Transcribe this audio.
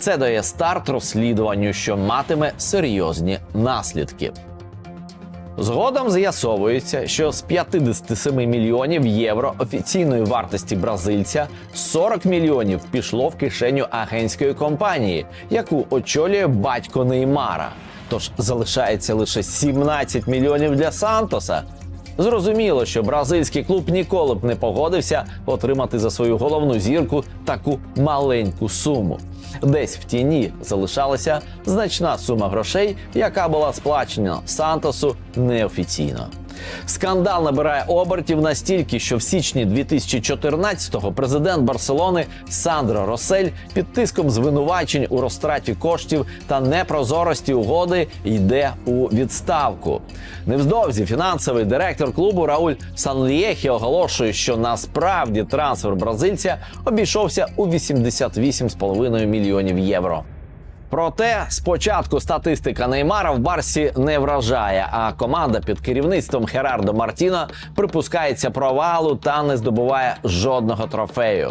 Це дає старт розслідуванню, що матиме серйозні наслідки. Згодом з'ясовується, що з 57 мільйонів євро офіційної вартості бразильця 40 мільйонів пішло в кишеню агентської компанії, яку очолює батько Неймара. Тож залишається лише 17 мільйонів для Сантоса. Зрозуміло, що бразильський клуб ніколи б не погодився отримати за свою головну зірку таку маленьку суму. Десь в тіні залишалася значна сума грошей, яка була сплачена Сантосу неофіційно. Скандал набирає обертів настільки, що в січні 2014-го президент Барселони Сандро Росель під тиском звинувачень у розтраті коштів та непрозорості угоди йде у відставку. Невдовзі фінансовий директор клубу Рауль Санлієхі оголошує, що насправді трансфер бразильця обійшовся у 88,5 мільйонів євро. Проте спочатку статистика Неймара в Барсі не вражає, а команда під керівництвом Херардо Мартіна припускається провалу та не здобуває жодного трофею.